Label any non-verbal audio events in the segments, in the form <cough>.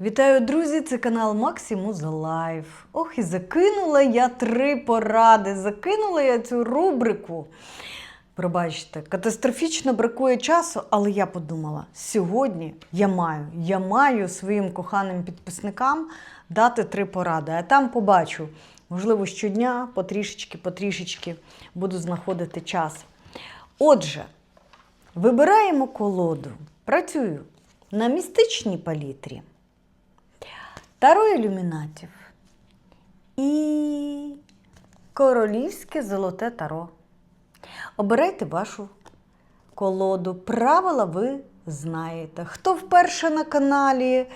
Вітаю, друзі! Це канал Максимус Лайф. Ох, і закинула я три поради. Закинула я цю рубрику. Пробачте, катастрофічно бракує часу, але я подумала: сьогодні я маю, я маю своїм коханим підписникам дати три поради. А там побачу, можливо, щодня потрішечки, потрішечки буду знаходити час. Отже, вибираємо колоду. Працюю на містичній палітрі. Таро ілюмінатів і королівське золоте таро. Обирайте вашу колоду. Правила ви знаєте. Хто вперше на каналі,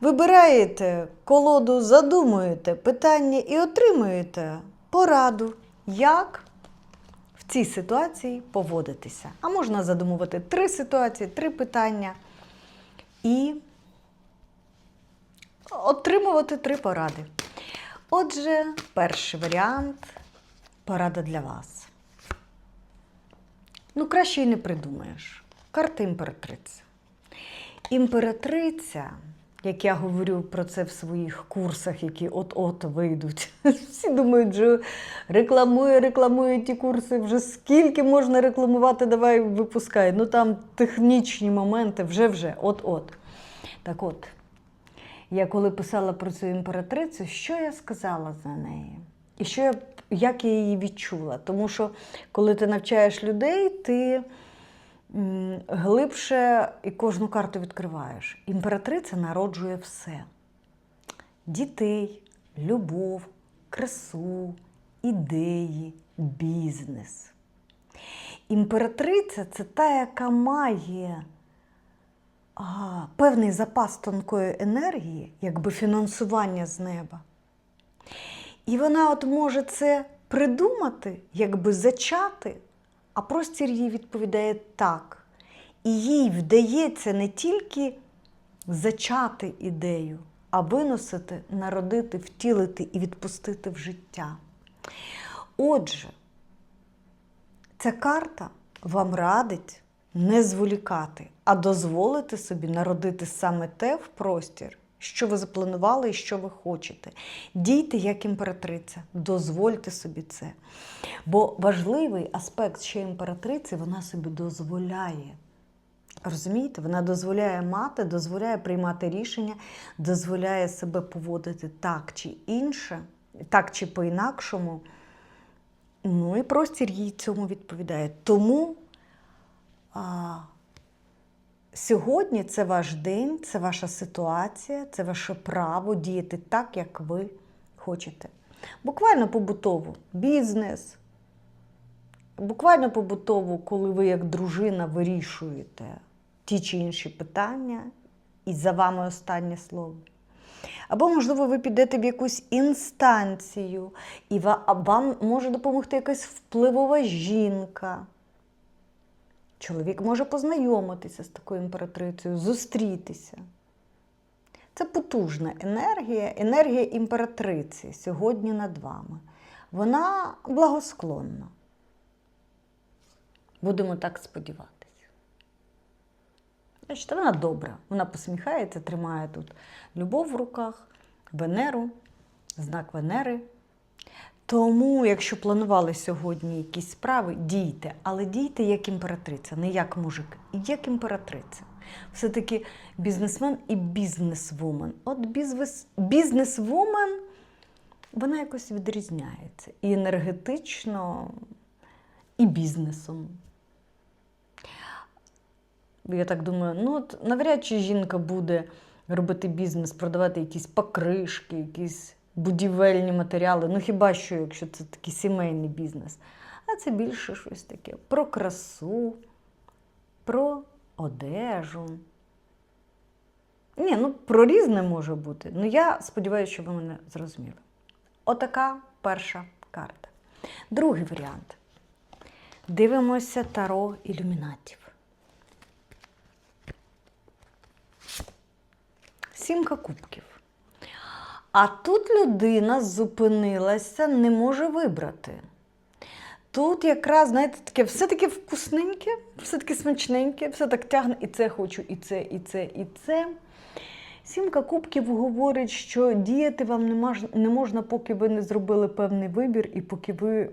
вибираєте колоду, задумуєте питання і отримуєте пораду, як в цій ситуації поводитися. А можна задумувати три ситуації, три питання. І отримувати три поради. Отже, перший варіант порада для вас. Ну, краще й не придумаєш. Карта імператриця. Імператриця, як я говорю про це в своїх курсах, які от-от вийдуть. <laughs> Всі думають, що рекламує, рекламує ті курси, вже скільки можна рекламувати, давай випускай. Ну там технічні моменти вже-вже, от-от. Так от, я коли писала про цю імператрицю, що я сказала за неї? І що я, як я її відчула? Тому що коли ти навчаєш людей, ти глибше і кожну карту відкриваєш. Імператриця народжує все: дітей, любов, красу, ідеї, бізнес. Імператриця це та, яка має а, певний запас тонкої енергії, якби фінансування з неба. І вона от може це придумати, якби зачати, а простір їй відповідає так. І їй вдається не тільки зачати ідею, а виносити, народити, втілити і відпустити в життя. Отже, ця карта вам радить не зволікати, а дозволити собі народити саме те в простір, що ви запланували і що ви хочете. Дійте як імператриця, дозвольте собі це. Бо важливий аспект ще імператриці, вона собі дозволяє. Розумієте, вона дозволяє мати, дозволяє приймати рішення, дозволяє себе поводити так чи інше, так чи по-інакшому. Ну і простір їй цьому відповідає. Тому а, сьогодні це ваш день, це ваша ситуація, це ваше право діяти так, як ви хочете. Буквально побутово, бізнес. Буквально побутово, коли ви як дружина вирішуєте ті чи інші питання, і за вами останнє слово. Або, можливо, ви підете в якусь інстанцію, і вам може допомогти якась впливова жінка. Чоловік може познайомитися з такою імператрицею, зустрітися. Це потужна енергія, енергія імператриці сьогодні над вами. Вона благосклонна. Будемо так сподіватися. Бачите, вона добра. Вона посміхається, тримає тут любов в руках, Венеру, знак Венери. Тому, якщо планували сьогодні якісь справи, дійте, але дійте як імператриця, не як мужик, як імператриця. Все-таки бізнесмен і бізнесвумен. От бізнесвумен, вона якось відрізняється і енергетично, і бізнесом. Я так думаю, ну от навряд чи жінка буде робити бізнес, продавати якісь покришки, якісь будівельні матеріали. Ну хіба що, якщо це такий сімейний бізнес. А це більше щось таке про красу, про одежу. Ні, ну про різне може бути. Ну я сподіваюся, що ви мене зрозуміли. Отака перша карта. Другий варіант. Дивимося таро ілюмінатів. Сімка кубків. А тут людина зупинилася, не може вибрати. Тут якраз, знаєте, таке все таке вкусненьке, все таке смачненьке, все так тягне, і це хочу, і це, і це, і це. Сімка кубків говорить, що діяти вам не можна, поки ви не зробили певний вибір, і поки ви,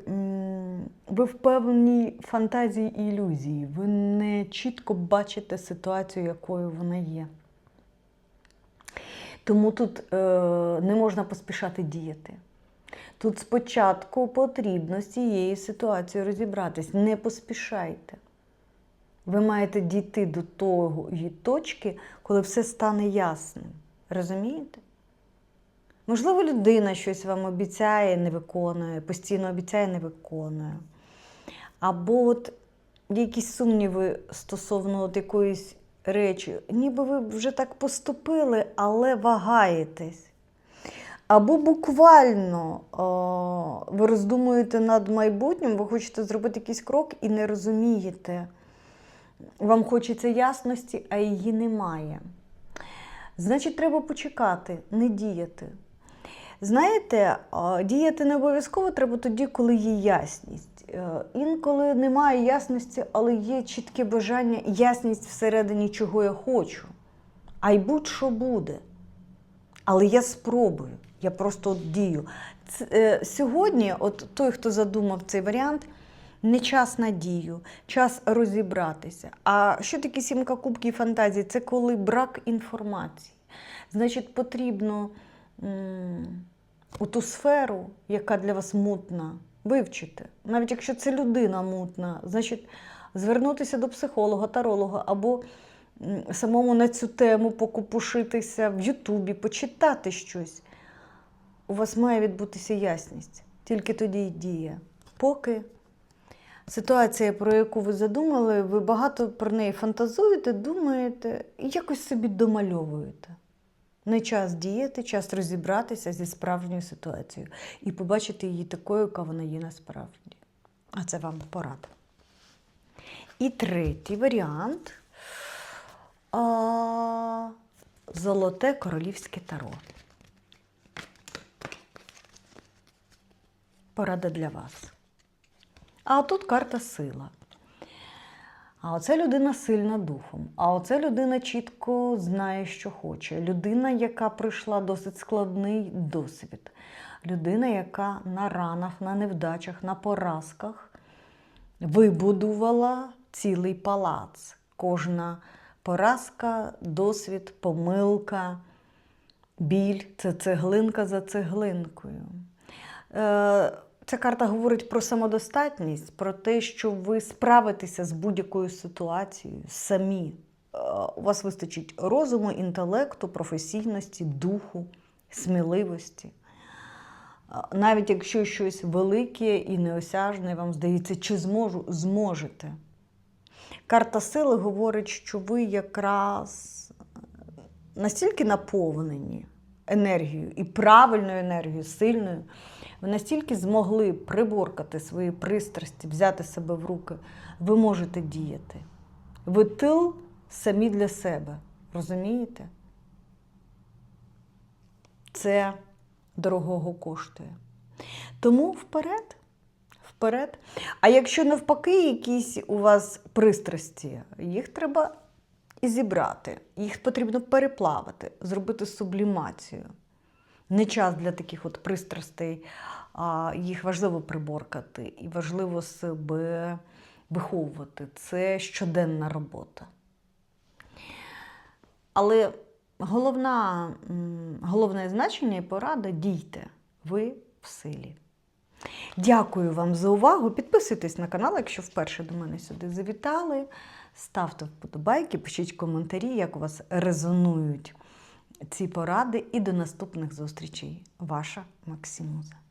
ви в певній фантазії і ілюзії. Ви не чітко бачите ситуацію, якою вона є. Тому тут е, не можна поспішати діяти. Тут спочатку потрібно з цією ситуацією розібратись. Не поспішайте. Ви маєте дійти до тої точки, коли все стане ясним. Розумієте? Можливо, людина щось вам обіцяє, не виконує, постійно обіцяє, не виконує. Або от якісь сумніви стосовно от якоїсь речі, ніби ви вже так поступили, але вагаєтесь. Або буквально о, ви роздумуєте над майбутнім, ви хочете зробити якийсь крок і не розумієте. Вам хочеться ясності, а її немає. Значить, треба почекати, не діяти. Знаєте, діяти не обов'язково треба тоді, коли є ясність. Е, Інколи немає ясності, але є чітке бажання, ясність всередині, чого я хочу. А й будь-що буде. Але я спробую, я просто от дію. Ц- е, Сьогодні, от той, хто задумав цей варіант, не час на дію, час розібратися. А що таке сімка кубків фантазії? Це коли брак інформації. Значить, потрібно м, у ту сферу, яка для вас мутна, вивчити. Навіть якщо це людина мутна, значить звернутися до психолога, таролога або самому на цю тему покупушитися в Ютубі, почитати щось. У вас має відбутися ясність. Тільки тоді й діє. Поки ситуація, про яку ви задумали, ви багато про неї фантазуєте, думаєте і якось собі домальовуєте. Не час діяти, час розібратися зі справжньою ситуацією і побачити її такою, яка вона є насправді. А це вам порада. І третій варіант а, золоте королівське таро. Порада для вас. А тут карта сила. А оце людина сильна духом. А оце людина чітко знає, що хоче. Людина, яка пройшла досить складний досвід. Людина, яка на ранах, на невдачах, на поразках вибудувала цілий палац. Кожна поразка, досвід, помилка, біль це цеглинка за цеглинкою. Е, Ця карта говорить про самодостатність, про те, що ви справитеся з будь-якою ситуацією самі. Е, У вас вистачить розуму, інтелекту, професійності, духу, сміливості. Е, Навіть якщо щось велике і неосяжне, вам здається, чи зможу, зможете. Карта сили говорить, що ви якраз настільки наповнені енергією і правильною енергією, сильною, ви настільки змогли приборкати свої пристрасті, взяти себе в руки, ви можете діяти. Ви тил самі для себе. Розумієте? Це дорогого коштує. Тому вперед, вперед. А якщо навпаки, якісь у вас пристрасті, їх треба і зібрати, їх потрібно переплавити, зробити сублімацію. Не час для таких от пристрастей, а їх важливо приборкати і важливо себе виховувати. Це щоденна робота. Але головна, головне значення і порада дійте. Ви в силі. Дякую вам за увагу. Підписуйтесь на канал, якщо вперше до мене сюди завітали. Ставте вподобайки, пишіть коментарі, як у вас резонують ці поради. І до наступних зустрічей. Ваша Максимуза.